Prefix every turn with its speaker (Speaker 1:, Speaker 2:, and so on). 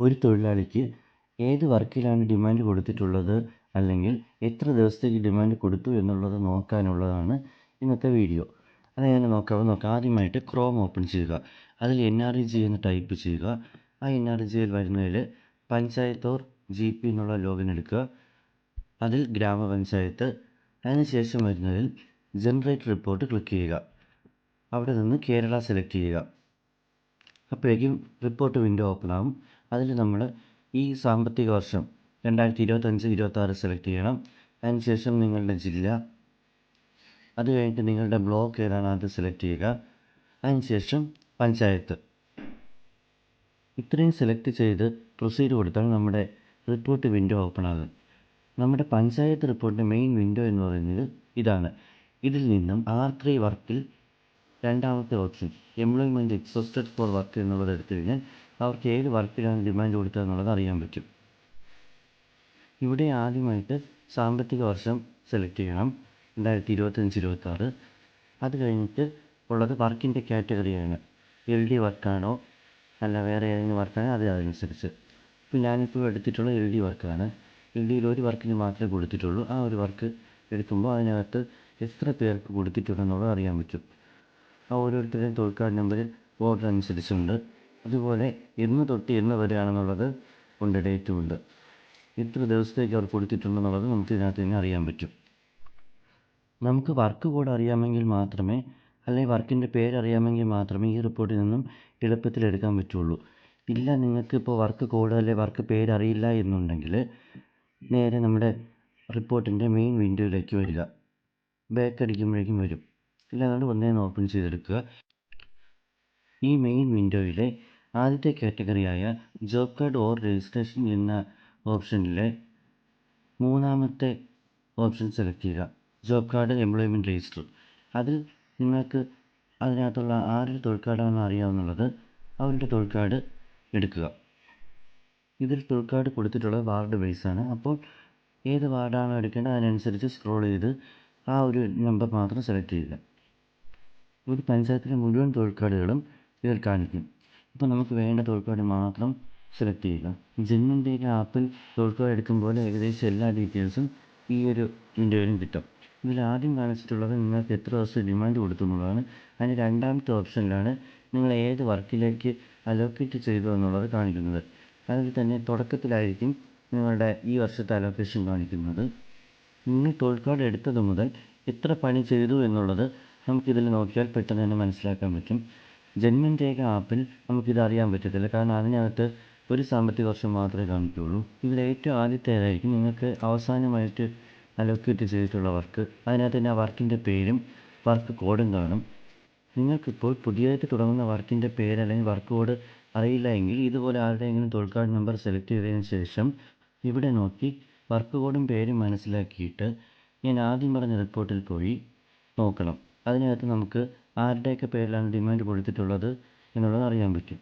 Speaker 1: ഒരു തൊഴിലാളിക്ക് ഏത് വർക്കിലാണ് ഡിമാൻഡ് കൊടുത്തിട്ടുള്ളത്? അല്ലെങ്കിൽ എത്ര ദിവസത്തേക്ക് ഡിമാൻഡ് കൊടുത്തു എന്നുള്ളത് നോക്കാനുള്ളതാണ് ഇന്നത്തെ വീഡിയോ. അതെങ്ങനെ നോക്കാമോ നോക്കാം. ആദ്യമായിട്ട് ക്രോം ഓപ്പൺ ചെയ്യുക. അതിൽ എൻ ആർ ഇ ജി എന്ന് ടൈപ്പ് ചെയ്യുക. ആ എൻ ആർ ഇ ജിയിൽ വരുന്നതിൽ പഞ്ചായത്ത് ഓർ ജി പി എന്നുള്ള ലോഗിൻ എടുക്കുക. അതിൽ ഗ്രാമപഞ്ചായത്ത്. അതിനുശേഷം വരുന്നതിൽ ജനറേറ്റ് റിപ്പോർട്ട് ക്ലിക്ക് ചെയ്യുക. അവിടെ നിന്ന് കേരള സെലക്ട് ചെയ്യുക. അപ്പോഴേക്കും റിപ്പോർട്ട് വിൻഡോ ഓപ്പൺ ആകും അതിൽ നമ്മൾ ഈ സാമ്പത്തിക വർഷം രണ്ടായിരത്തി ഇരുപത്തഞ്ച് ഇരുപത്താറ് സെലക്ട് ചെയ്യണം. അതിന് ശേഷം നിങ്ങളുടെ ജില്ല അത് കഴിഞ്ഞിട്ട് നിങ്ങളുടെ ബ്ലോക്ക് ഏതാണ് അത് സെലക്ട് ചെയ്യുക. അതിന് ശേഷം പഞ്ചായത്ത്. ഇത്രയും സെലക്ട് ചെയ്ത് പ്രൊസീഡ് കൊടുത്താൽ നമ്മുടെ റിപ്പോർട്ട് വിൻഡോ ഓപ്പൺ ആകും. നമ്മുടെ പഞ്ചായത്ത് റിപ്പോർട്ടിന്റെ മെയിൻ വിൻഡോ എന്ന് പറയുന്നത് ഇതാണ്. ഇതിൽ നിന്നും ആർ ത്രീ വർക്കിൽ രണ്ടാമത്തെ option employment exhausted for work എന്നുള്ളത് എടുത്തു കഴിഞ്ഞാൽ അവർക്ക് ഏത് വർക്കിലാണ് ഡിമാൻഡ് കൊടുത്തത് എന്നുള്ളത് അറിയാൻ പറ്റും. ഇവിടെ ആദ്യമായിട്ട് സാമ്പത്തിക വർഷം സെലക്ട് ചെയ്യണം രണ്ടായിരത്തി ഇരുപത്തഞ്ച് ഇരുപത്താറ് അത് കഴിഞ്ഞിട്ട് ഉള്ളത് വർക്കിന്റെ കാറ്റഗറിയാണ് എൽ ഡി വർക്കാണോ അല്ല വേറെ ഏതെങ്കിലും വർക്കാണോ അത് അതനുസരിച്ച്. ഇപ്പം ഞാനിപ്പോൾ എടുത്തിട്ടുള്ള എൽ ഡി വർക്കാണ് എൽ ഡിയിൽ ഒരു വർക്കിന് മാത്രമേ കൊടുത്തിട്ടുള്ളൂ. ആ ഒരു വർക്ക് എടുക്കുമ്പോൾ അതിനകത്ത് എത്ര പേർക്ക് കൊടുത്തിട്ടുണ്ടെന്നുള്ളത് അറിയാൻ പറ്റും. ആ ഓരോരുത്തരുടെയും തൊഴിൽ കാർഡ് നമ്പർ ഓർഡർ അനുസരിച്ചുണ്ട്. അതുപോലെ എന്ന് തൊട്ട് എന്ന് വരെയാണെന്നുള്ളത് ഉണ്ട് ഡേറ്റും ഉണ്ട് എത്ര ദിവസത്തേക്ക് അവർ കൊടുത്തിട്ടുണ്ടെന്നുള്ളത് നമുക്ക് ഇതിനകത്ത് തന്നെ അറിയാൻ പറ്റും. നമുക്ക് വർക്ക് കോഡ് അറിയാമെങ്കിൽ മാത്രമേ അല്ലെങ്കിൽ വർക്കിന്റെ പേര് അറിയാമെങ്കിൽ മാത്രമേ ഈ റിപ്പോർട്ടിൽ നിന്നും എളുപ്പത്തിൽ എടുക്കാൻ പറ്റുള്ളൂ. ഇല്ല നിങ്ങൾക്ക് ഇപ്പോൾ വർക്ക് കോഡ് അല്ലെങ്കിൽ വർക്ക് പേര് അറിയില്ല എന്നുണ്ടെങ്കിൽ നേരെ നമ്മുടെ റിപ്പോർട്ടിന്റെ മെയിൻ വിൻഡോയിലേക്ക് വരിക. ബാക്ക് അടിക്കുമ്പോഴേക്കും വരും. ഇല്ലാതെ ഒന്നേ ഓപ്പൺ ചെയ്തെടുക്കുക. ഈ മെയിൻ വിൻഡോയിലെ ആദ്യത്തെ കാറ്റഗറിയായ ജോബ് കാർഡ് ഓർ രജിസ്ട്രേഷൻ എന്ന ഓപ്ഷനിലെ മൂന്നാമത്തെ ഓപ്ഷൻ സെലക്ട് ചെയ്യുക. Job card employment register. അതിൽ നിങ്ങൾക്ക് അതിനകത്തുള്ള ആരുടെ തൊഴിൽ കാർഡാണെന്ന് അറിയാവുന്നുള്ളത് അവരുടെ തൊഴിൽ കാർഡ് എടുക്കുക. ഇതിൽ തൊഴിൽ കാർഡ് കൊടുത്തിട്ടുള്ള വാർഡ് ബേസാണ് അപ്പോൾ ഏത് വാർഡാണോ എടുക്കേണ്ടത് അതിനനുസരിച്ച് സ്ക്രോൾ ചെയ്ത് ആ ഒരു നമ്പർ മാത്രം സെലക്ട് ചെയ്യുക. ഒരു പഞ്ചായത്തിലെ മുഴുവൻ തൊഴിൽ കാർഡുകളും ഇതിൽ കാണിക്കും. അപ്പോൾ നമുക്ക് വേണ്ട തൊഴിൽ മാത്രം സെലക്ട് ചെയ്യുക. ഒരു ആപ്പിൽ കാർഡ് എടുക്കുമ്പോൾ ഏകദേശം എല്ലാ ഡീറ്റെയിൽസും ഈ ഒരു വിൻഡോയിലും കിട്ടും. ഇതിൽ ആദ്യം കാണിച്ചിട്ടുള്ളത് നിങ്ങൾക്ക് എത്ര ദിവസം ഡിമാൻഡ് കൊടുത്തു എന്നുള്ളതാണ്. അതിന് രണ്ടാമത്തെ ഓപ്ഷനിലാണ് നിങ്ങൾ ഏത് വർക്കിലേക്ക് അലോക്കേറ്റ് ചെയ്തു എന്നുള്ളത് കാണിക്കുന്നത്. അതിൽ തന്നെ തുടക്കത്തിലായിരിക്കും നിങ്ങളുടെ ഈ വർഷത്തെ അലോക്കേഷൻ കാണിക്കുന്നത്. നിങ്ങൾ തോൽക്കാട് എടുത്തത് മുതൽ എത്ര പണി ചെയ്തു എന്നുള്ളത് നമുക്കിതിൽ നോക്കിയാൽ പെട്ടെന്ന് തന്നെ മനസ്സിലാക്കാൻ പറ്റും. ജന്മൻ രേഖ ആപ്പിൽ നമുക്കിത് അറിയാൻ പറ്റത്തില്ല. കാരണം അതിനകത്ത് ഒരു സാമ്പത്തിക വർഷം മാത്രമേ കാണിക്കുകയുള്ളൂ. ഇതിൽ ഏറ്റവും ആദ്യത്തേതായിരിക്കും നിങ്ങൾക്ക് അവസാനമായിട്ട് അലോക്കേറ്റ് ചെയ്തിട്ടുള്ള വർക്ക്. അതിനകത്ത് തന്നെ ആ വർക്കിന്റെ പേരും വർക്ക് കോഡും കാണും. നിങ്ങൾക്കിപ്പോൾ പുതിയതായിട്ട് തുടങ്ങുന്ന വർക്കിന്റെ പേര് അല്ലെങ്കിൽ വർക്ക് കോഡ് അറിയില്ല എങ്കിൽ ഇതുപോലെ ആരുടെയെങ്കിലും തൊഴിൽ കാർഡ് നമ്പർ സെലക്ട് ചെയ്തതിന് ശേഷം ഇവിടെ നോക്കി വർക്ക് കോഡും പേരും മനസ്സിലാക്കിയിട്ട് ഞാൻ ആദ്യം പറഞ്ഞ റിപ്പോർട്ടിൽ പോയി നോക്കണം. അതിനകത്ത് നമുക്ക് ആരുടെയൊക്കെ പേരിലാണ് ഡിമാൻഡ് കൊടുത്തിട്ടുള്ളത് എന്നുള്ളത് അറിയാൻ പറ്റും.